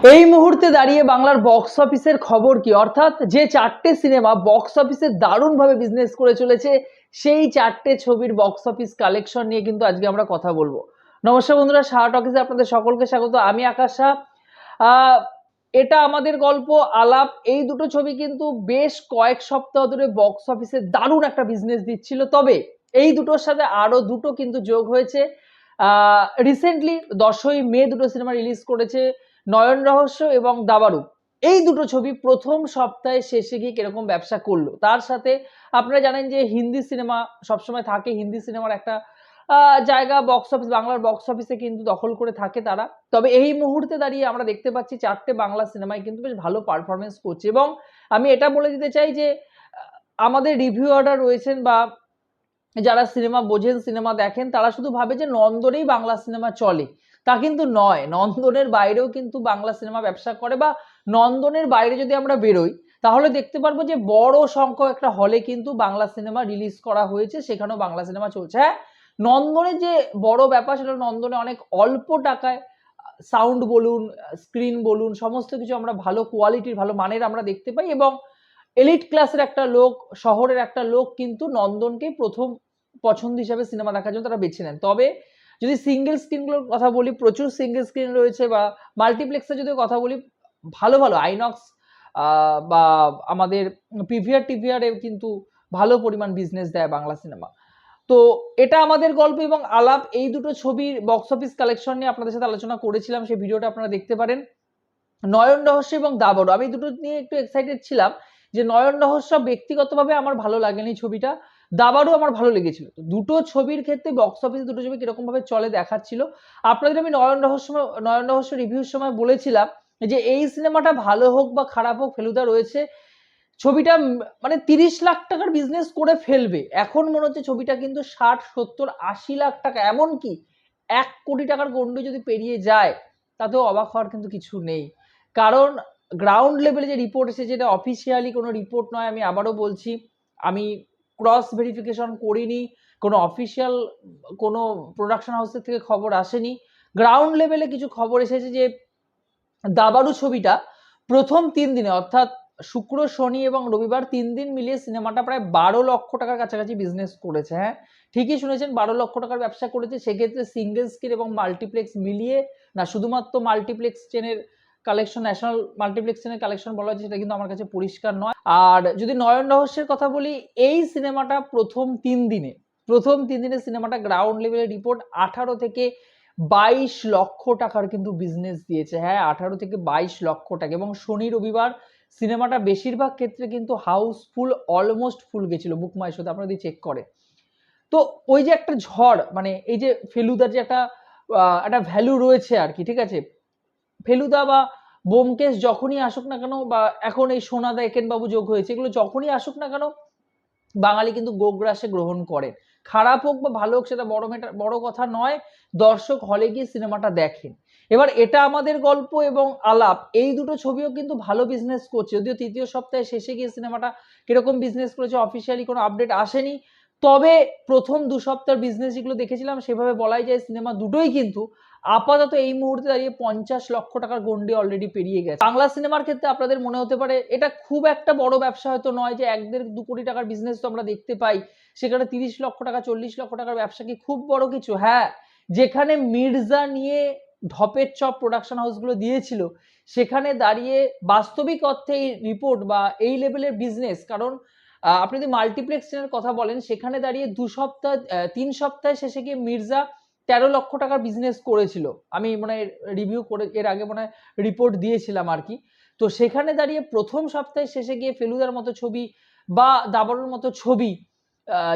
এই মুহূর্তে দাঁড়িয়ে বাংলার বক্স অফিসের খবর কি? অর্থাৎ যে চারটে সিনেমা বক্স অফিসে দারুণভাবে বিজনেস করে চলেছে, সেই চারটে ছবির বক্স অফিস কালেকশন নিয়ে কিন্তু আজকে আমরা কথা বলব। নমস্কার বন্ধুরা শাহ টকিসে আপনাদের সকলকে স্বাগত। আমি আকাশ এটা আমাদের গল্প, আলাপ, এই দুটো ছবি কিন্তু বেশ কয়েক সপ্তাহ ধরে বক্স অফিসে দারুণ একটা বিজনেস দিচ্ছিল। তবে এই দুটোর সাথে আরও দুটো কিন্তু যোগ হয়েছে। রিসেন্টলি দশই মে দুটো সিনেমা রিলিজ করেছে। নয়ন রহস্য এবং দাবারু এই দুটো ছবি প্রথম সপ্তাহে শেষে গিয়ে কীরকম ব্যবসা করল? তার সাথে আপনারা জানেন যে হিন্দি সিনেমা সবসময় থাকে, হিন্দি সিনেমার একটা জায়গা বক্স অফিস বাংলার বক্স অফিসে কিন্তু দখল করে থাকে তারা। তবে এই মুহূর্তে দাঁড়িয়ে আমরা দেখতে পাচ্ছি চারটে বাংলা সিনেমায় কিন্তু বেশ ভালো পারফরমেন্স করছে। এবং আমি এটা বলে দিতে চাই যে, আমাদের রিভিউয়াররা রয়েছেন বা যারা সিনেমা বোঝেন, সিনেমা দেখেন, তারা শুধু ভাবে যে নন্দনেই বাংলা সিনেমা চলে। তা কিন্তু নয়। নন্দনের বাইরেও কিন্তু বাংলা সিনেমা ব্যবসা করে বা নন্দনের বাইরে যদি আমরা বেরোই, তাহলে দেখতে পারব যে বড় সংখ্যক একটা হলে কিন্তু বাংলা সিনেমা রিলিজ করা হয়েছে, সেখানেও বাংলা সিনেমা চলছে। হ্যাঁ নন্দনের যে বড় ব্যাপার সেটা নন্দনে অনেক অল্প টাকায় সাউন্ড বলুন স্ক্রিন বলুন, সমস্ত কিছু আমরা ভালো কোয়ালিটির ভালো মানের আমরা দেখতে পাই এবং এলিট ক্লাসের একটা লোক, শহরের একটা লোক কিন্তু নন্দনকে প্রথম পছন্দ হিসাবে সিনেমা দেখার জন্য তারা বেছে নেন। তবে যদি সিঙ্গেল স্ক্রিনগুলোর কথা বলি, প্রচুর সিঙ্গেল স্ক্রিন রয়েছে বা মাল্টিপ্লেক্সের যদি কথা বলি, ভালো ভালো। আইনক্স বা আমাদের পিভিআর টিভিআরে কিন্তু ভালো পরিমাণ বিজনেস দেয় বাংলা সিনেমা তো এটা আমাদের গল্প এবং আলাপ। এই দুটো ছবির বক্স অফিস কালেকশন নিয়ে আপনাদের সাথে আলোচনা করেছিলাম। সেই ভিডিওটা আপনারা দেখতে পারেন। নয়ন রহস্য এবং দাবড় আমি দুটো নিয়ে একটু এক্সাইটেড ছিলাম যে নয়ন রহস্য ব্যক্তিগতভাবে আমার ভালো লাগেনি ছবিটা। দাবারও আমার ভালো লেগেছিল। তো দুটো ছবির ক্ষেত্রে বক্স অফিসে দুটো ছবি কীরকম ভাবে চলে দেখাচ্ছিল। আপনাদের আমি নয়ন রহস্য নয়ন রহস্য রিভিউর সময় বলেছিলাম যে এই সিনেমাটা ভালো হোক বা খারাপ হোক, ফেলুদা রয়েছে। ছবিটা মানে তিরিশ লাখ টাকার বিজনেস করে ফেলবে। এখন মনে হচ্ছে ছবিটা কিন্তু ষাট, সত্তর, আশি লাখ টাকা এমন কি এক কোটি টাকার গন্ডি যদি পেরিয়ে যায়, তাতেও অবাক হওয়ার কিন্তু কিছু নেই। কারণ গ্রাউন্ড লেভেলে যে রিপোর্ট এসেছে যেটা অফিসিয়ালি কোনো রিপোর্ট নয়, আমি আবারও বলছি। আমি ক্রস ভেরিফিকেশন করিনি, কোনো অফিসিয়াল কোনো প্রোডাকশন হাউসের থেকে খবর আসেনি। গ্রাউন্ড লেভেলে কিছু খবর এসেছে যে দাবারু ছবিটা প্রথম তিন দিনে, অর্থাৎ শুক্র, শনি এবং রবিবার তিন দিন মিলিয়ে সিনেমাটা প্রায় বারো লক্ষ টাকার কাছাকাছি বিজনেস করেছে হ্যাঁ? ঠিকই শুনেছেন, বারো লক্ষ টাকার ব্যবসা করেছে, সেক্ষেত্রে সিঙ্গেল স্ক্রিন এবং মাল্টিপ্লেক্স মিলিয়ে, না, শুধুমাত্র মাল্টিপ্লেক্স চেনের কালেকশন ন্যাশনাল মাল্টিপ্লেক্স চেনের কালেকশন বলা হয়েছে, সেটা কিন্তু আমার কাছে পরিষ্কার নয়। আর যদি নয়ন রহস্যের কথা বলি, এই সিনেমাটা প্রথম তিন দিনে, প্রথম তিন দিনে সিনেমাটা গ্রাউন্ড লেভেলের রিপোর্ট আঠারো থেকে বাইশ লক্ষ টাকার কিন্তু বিজনেস দিয়েছে। হ্যাঁ আঠারো থেকে বাইশ লক্ষ টাকা। এবং শনি রবিবার সিনেমাটা বেশিরভাগ ক্ষেত্রে কিন্তু হাউসফুল অলমোস্ট ফুল গেছিল। বুক মাই শোতে আপনারা যদি চেক করে। তো ওই যে একটা ঝড় মানে এই যে ফেলুদার যে একটা একটা ভ্যালু রয়েছে আর কি, ঠিক আছে? ফেলুদা বা বোমকেশ যখনই আসুক না কেন বা এখন এই সোনাদা একেনবাবু যোগ হয়েছে, এগুলো যখনই আসুক না কেন বাঙালি কিন্তু গোগ্রাসে গ্রহণ করে। খারাপ হোক বা ভালো হোক সেটা বড় মেটা, বড় কথা নয়, দর্শক হলে গিয়ে সিনেমাটা দেখেন। এবার এটা আমাদের গল্প এবং আলাপ, এই দুটো ছবিও কিন্তু ভালো বিজনেস করছে, যদিও তৃতীয় সপ্তাহে শেষে গিয়ে সিনেমাটা কীরকম বিজনেস করেছে অফিসিয়ালি কোনো আপডেট আসেনি। তবে প্রথম দু সপ্তাহের বিজনেস যেগুলো দেখেছিলাম, সেভাবে বলাই যায় সিনেমা দুটোই কিন্তু আপাতত এই মুহূর্তে দাঁড়িয়ে পঞ্চাশ লক্ষ টাকার গন্ডি অলরেডি পেরিয়ে গেছে। বাংলা সিনেমার ক্ষেত্রে আপনাদের মনে হতে পারে, এটা খুব একটা বড় ব্যবসা হয়তো নয় যে এক দেড় দু কোটি টাকার বিজনেস তো আমরা দেখতে পাই। সেখানে তিরিশ লক্ষ টাকা, চল্লিশ লক্ষ টাকার ব্যবসা কি খুব বড় কিছু? হ্যাঁ যেখানে মির্জা নিয়ে ঢপের চপ প্রোডাকশন হাউসগুলো দিয়েছিল, সেখানে দাঁড়িয়ে বাস্তবিক অর্থে এই রিপোর্ট বা এই লেভেলের বিজনেস কারণ আপনি যদি মাল্টিপ্লেক্স চেনের কথা বলেন, সেখানে দাঁড়িয়ে দু সপ্তাহ তিন সপ্তাহে শেষে গিয়ে মির্জা তেরো লক্ষ টাকার বিজনেস করেছিল। আমি মানে রিভিউ করে, এর আগে মনে হয় রিপোর্ট দিয়েছিলাম আর কি। তো সেখানে দাঁড়িয়ে প্রথম সপ্তাহে শেষে গিয়ে ফেলুদার মতো ছবি বা দাবরের মতো ছবি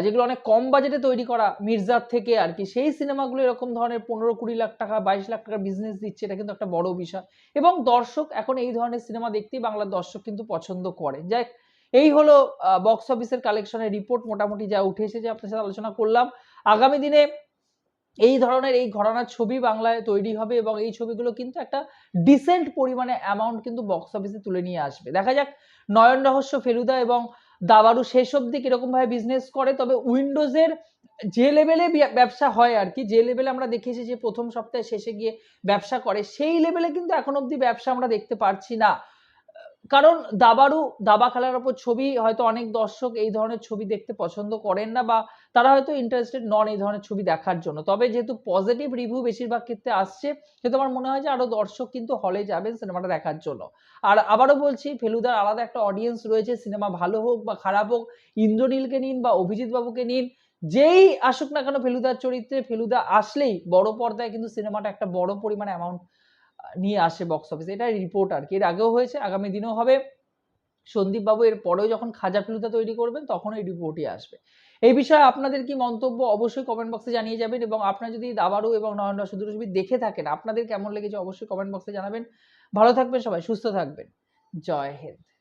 যেগুলো অনেক কম বাজেটে তৈরি করা মির্জার থেকে আর কি, সেই সিনেমাগুলো এরকম ধরনের পনেরো কুড়ি লাখ টাকা, বাইশ লাখ টাকার বিজনেস দিচ্ছে, এটা কিন্তু একটা বড় বিষয়। এবং দর্শক এখন এই ধরনের সিনেমা দেখতেই বাংলার দর্শক কিন্তু পছন্দ করে। যাই এই হলো বক্স অফিসের কালেকশনের রিপোর্ট মোটামুটি যা উঠে এসেছে, আপনার সাথে আলোচনা করলাম। আগামী দিনে এই ধরনের এই ঘরানার ছবি বাংলায় তৈরি হবে এবং এই ছবিগুলো কিন্তু একটা ডিসেন্ট পরিমাণে অ্যামাউন্ট কিন্তু বক্স অফিসে তুলে নিয়ে আসবে। দেখা যাক, নয়ন রহস্য ফেলুদা এবং দাবারু শেষ অবধি কীরকম ভাবে বিজনেস করে, তবে উইন্ডোজের যে লেভেলে ব্যবসা হয় আর কি, যে লেভেলে আমরা দেখেছি যে প্রথম সপ্তাহে শেষে গিয়ে ব্যবসা করে, সেই লেভেলে কিন্তু এখন অবধি ব্যবসা আমরা দেখতে পারছি না। কারণ দাবারু দাবা খেলার ওপর ছবি হয়তো অনেক দর্শক এই ধরনের ছবি দেখতে পছন্দ করেন না বা তারা হয়তো ইন্টারেস্টেড নন এই ধরনের ছবি দেখার জন্য। তবে যেহেতু পজিটিভ রিভিউ বেশিরভাগ ক্ষেত্রে আসছে, সেহেতু আমার মনে হয় যে আরও দর্শক কিন্তু হলে যাবেন সিনেমাটা দেখার জন্য। আর আবারও বলছি, ফেলুদার আলাদা একটা অডিয়েন্স রয়েছে সিনেমা ভালো হোক বা খারাপ হোক, ইন্দ্রনীলকে নিন বা অভিজিৎ বাবুকে নিন, যেই আসুক না কেন ফেলুদার চরিত্রে, ফেলুদা আসলেই বড় পর্দায় কিন্তু সিনেমাটা একটা বড় পরিমাণে অ্যামাউন্ট নিয়ে আসে বক্স অফিসে এটা রিপোর্ট আর কি এর আগেও হয়েছে, আগামী দিনেও হবে। সন্দীপবাবু এর পরেও যখন খাজা ফেলুদা তৈরি করবেন, তখন এই রিপোর্টই আসবে। এই বিষয়ে আপনাদের কি মন্তব্য অবশ্যই কমেন্ট বক্সে জানিয়ে যাবেন এবং আপনারা যদি দাবারু এবং নয়নরা সুদূর ছবি দেখে থাকেন, আপনাদের কেমন লেগেছে অবশ্যই কমেন্ট বক্সে জানাবেন। ভালো থাকবেন সবাই, সুস্থ থাকবেন। জয় হিন্দ।